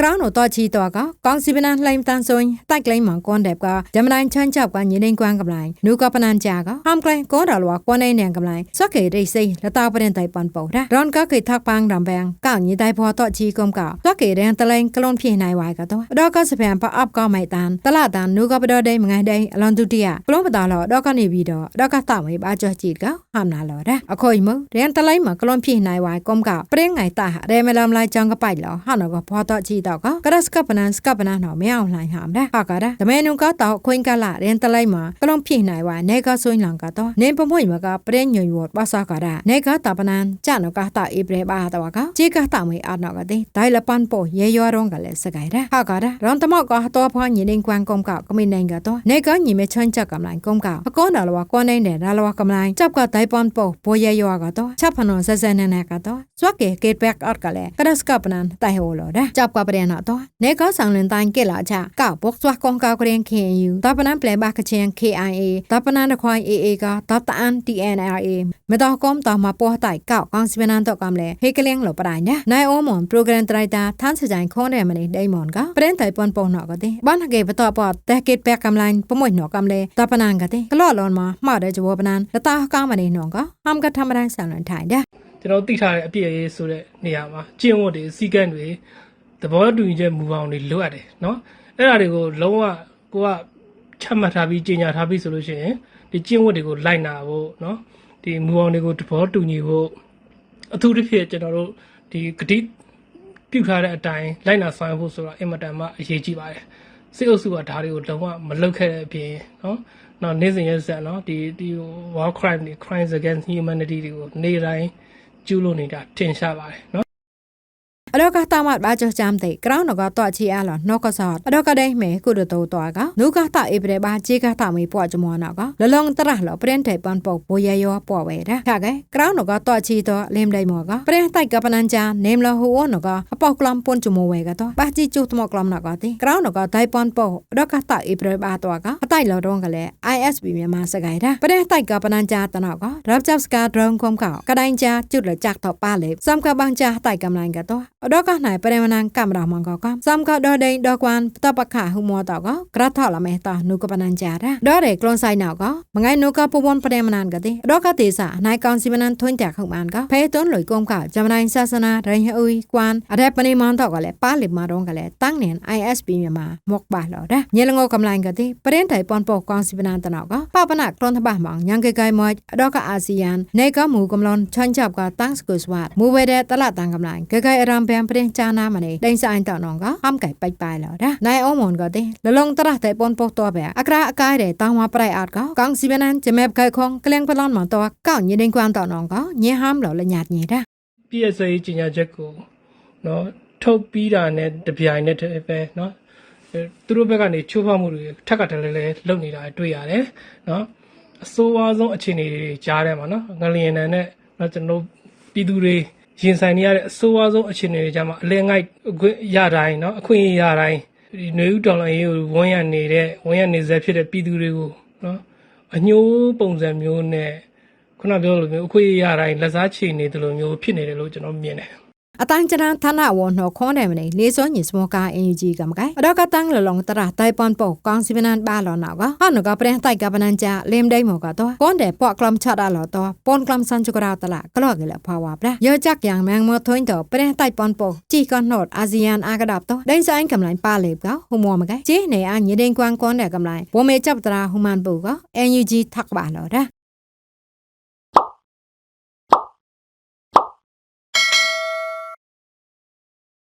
ကရောင်းတော့တော့ချီတော့ကကောင်စီပနန်လှိမ်တန်ဆိုရင်တိုက်ကလိမ်မောင်ကွန်ဒက်ကဂျမနိုင်းချမ်းချောက်ကညင်းနေကွမ်ကပလိုင်နူကပနန်ကြာကဟမ်ကလိုင်ကောဒါလွာကွန်နေနန်ကပလိုင်စကေရိစိလတာပရင်တိုင်ပန်ပေါ်ရာရွန်ကကေသက်ပန်းရံဘန်ကောက်ညတိုင်ဖောတော့ချီကုံကစကေရန်တလိုင်းကလွန်ပြေနိုင်ဝိုင်ကတော့ဒေါ်ကစပန်ပအပ်ကမိုင်တန်တလာတန်နူကပဒဒိမငိုင်းဒိအလွန်ဒုတိယကလွန်ပတာလောဒေါ်ကနေပြီးတော့ဒေါ်ကသမေပါကြောချီကဟမ်နာလောရအခွိမရန်တလိုင်းမှာကလွန်ပြေနိုင်ဝိုင်ကုံကပရင်ငိုင်တာရဲမလမ်လိုက်ကြောင်ကပိုက်လောဟာနောကဖောတော့ချီတต่อก็กระสกับปนันสกับปนันหนอไม่เอาหลายหามได้ก็ได้แต่แม่นุ่งก็ต่อควนกะละเรียนตะไลมาก็ลองพี่ไหนว่าเนก็ซุยหลังก็ต่อเน้นพมวยมาก็เปรนยยวดบ่ซอก็ได้เนก็ต่อปนันจ้าหนก็ต่ออีเบรบาต่อก็จีก็ต่อไม่อัดหนอก็ได้ตายละปันโปเยยอรงก็เลยสกายได้ก็ได้ร้อนตะมอก็ตัวพอหญิงเด้งกวางกงกาก็มีแนงก็ต่อเนก็หญิงไม่ชนจักกําลังกงกาก็น่ะละว่าก็ในเดน่ะละว่ากําลังจับก็ตายปันโปปวยยอก็ต่อชับพนอนซะๆนะก็ต่อสวกเกเกแปกอัดก็เลยกระสกับปนันตายโหลได้จับก็เปรရင်နော်နေကဆောင်လင်တိုင်းကဲလာချကောက်ပုတ်စွာကွန်ကောက်ကရင် KNU တပနန်ပလေဘာကချင် KIA တပနန်တခွိုင်း AA ကတတအန် TNRA မတော်ကောမ်တမပေါ်တိုင်ကောက်ကောင်စပနန်တော့ကမလဲဟေကလင်းလောပတိုင်းနဲ့နိုင်အောမွန် program director ထန်းစကြိုင်ခွန်ရဲမနေဒိမွန်ကပရင်တိုင်ပွန်ပုံနော်ကတဲ့ဘာနကေဘတော့ပေါ်တက်ကစ်ပက်ကမ်လိုင်းပမွိနော်ကမလဲတပနန်ကတဲ့ကလော့လွန်မှာမှားတဲ့ဂျဝပနန်လတာကောင်းမနေနော်ကဟမ်ကထမတိုင်းဆန်လွန်ထိုင်တဲ့ကျွန်တော်သိထားတဲ့အပြည့်အရေးဆိုတဲ့နေရာမှာကျင့်ဝတ်တွေစီကံတွေ သဘောတူညီချက်မူပေါင်းတွေလိုအပ်တယ်เนาะအဲ့ဒါတွေကိုလုံးဝကိုကချမှတ်ထားပြီးကြီးညာထားပြီးဆိုလို့ရှိရင်ဒီကျင့်ဝတ်တွေကိုလိုက်နာဖို့เนาะဒီမူပေါင်းတွေကိုသဘောတူညီဖို့အထူးတစ်ဖြစ်ကျွန်တော်တို့ဒီဂတိပြုထားတဲ့အတိုင်းလိုက်နာဆောင်ရွက်ဖို့ဆိုတာအင်မတန်မှအရေးကြီးပါတယ်စိတ်အုပ်စုကဒါတွေကိုလုံးဝမလုပ်ခဲ့တဲ့အပြင်เนาะနောက်နေ့စဉ်ရက်ဆက်เนาะဒီဒီ war crime တွေ crimes against humanity တွေကိုနေ့တိုင်းကျူးလွန်နေတာထင်ရှားပါတယ်เนาะ អដកតាមាត់បាចចាំទេក្រោណកតជាអឡណកសតអដកដេមេគុដតោតកនុកតអេប្រេបាជាកតមីពួចមនកលលងត្រះលព្រានតេបនពពយយោពួវេរកកែក្រោណកតជីតលេមដៃមកព្រះតៃកបណានចានេមលហូអនកអបោក្លំពុនចមវេកតបាជីជុតមកក្លំណកទេក្រោណកតៃបនពអដកតអេប្រេបាតកអតៃលរងកលែ ISB មានមកសកៃរព្រះតៃកបណានចាតណករាប់ចាប់ស្ការរងគំកកដៃចាជុតលចាក់តប៉ាលេសំកបាងចាតៃកំឡាញ់កតင်ပန်ပုတ်အတော့ကတာဧပြီဘာတော့ကအတိုက်လောတော့ကလည်း ISB မြန်မာစကိုင်တာပရင်တိုက်ကပနန်ချာတနောက်ကရပ်ချပ်စကာဒရုံခုံကောကတိုင်းချာကျွတ်လจักတော့ပါလေစမ်ကဘန်ချာတိုက်ကမလိုင်းကတော့အတော့ကနိုင်ပရမနန်ကမရာမန်ကောကစမ်ကဒေါ်ဒိန်ဒေါ်ကွမ်တပခဟူမောတော့ကကရထလာမဲတာနုကပနန်ကြတာဒေါ်ရဲကလွန်ဆိုင်နောက်ကမငိုင်းနုကပဝွန်ပရမနန်ကတဲ့ဒေါ်ကတေစာနိုင်ကောင်စီမနန်ထွန်းတက်ခုံမန်ကဖဲတွန်းလွိကုံကဂျမနိုင်ဆာစနာဒရင်ဟူကွမ်အရက်ပနေမန်တော့ကလည်းပါလီမာတော့ကလည်းတန်းနင် ISP မြန်မာမော့ပါလော်ဒါညလငောကမလိုင်းကတဲ့ပရင်တိုင်ပွန်ပေါကောင်စီမနန်တနောက်ကပပနာကလွန်တပါမောင်ညံကေကိုင်မော့ဒေါ်ကအာဆီယံနေကမူကမလွန်ချန်ချပ်ကတန်းစကုစဝတ်မူဝဲတဲ့တလတန်ကမလိုင်းကေကိုင်အရမ်ပန်ပရင်ချာနာမနေဒိုင်းဆိုင်တောင်းတော့ကဟမ်ကဲပိုက်ပိုင်လာတာနိုင်အောင်မွန်ကတဲ့လလုံတရတဲ့ပွန်ပေါ်တော့ပဲအကရာအကားတဲ့တောင်းဝပရိုက်အာကကောင်စီဗနန်ဂျမေဘကဲခေါင်ကလန်ပလွန်မတော့ကောက်ညင်းကွမ်းတောင်းတော့ကညင်ဟမ်လော်လညာညင်တာ PSA ကြီးညာချက်ကိုနော်ထုတ်ပြီးတာနဲ့တပြိုင်နက်တည်းပဲနော်သူတို့ဘက်ကနေချိုးဖောက်မှုတွေထက်ကတည်းလည်းလုပ်နေတာတွေ့ရတယ်နော်အဆိုးအဝါဆုံးအခြေအနေတွေကြားထဲမှာနော်ငလျင်တန်နဲ့နော်ကျွန်တော်ပြည်သူတွေ ရင်ဆိုင်နေရတဲ့အဆိုးဝါးဆုံးအခြေအနေတွေကြားမှာအလဲငိုက်အခွင့်ရတိုင်းเนาะအခွင့်အရေးရတိုင်းဒီຫນွေဥဒေါ်လာရေးကိုဝန်းရနေတဲ့ဝန်းရနေစေဖြစ်တဲ့ပြည်သူတွေကိုเนาะအညှိုးပုံစံမျိုးနဲ့ ခုနပြောလိုမျိုးအခွင့်အရေးရတိုင်းလက်စားချေနေတယ်လို့မျိုးဖြစ်နေတယ်လို့ကျွန်တော်မြင်တယ် អតាំងចរានឋានៈវណ្ណខនដែរលេសញិស្មកាអេជីកំកែអដកតាំងលឡងតរះតៃប៉ុនពោកងស៊ីវណានបាឡណៅកអនកព្រះតៃកបណានចាលេមដៃមកកតកូនដែរពក់ក្លំឆតឡតប៉ុនក្លំសានចក្រៅតឡាក្លកលផាវ៉ាប្រះយោចាក់យ៉ាងម៉ាំងមកធុញតព្រះតៃប៉ុនពោជីកណូតអាស៊ានអាកដាប់តដេញសែងកំឡាញ់ប៉ាលេបកហុំមកកែជីណែអញដេញគួងគនដែរកំឡាញ់ពមេចាប់តរាហុំម៉ានពូកអេជីថាក់បាឡរ៉ា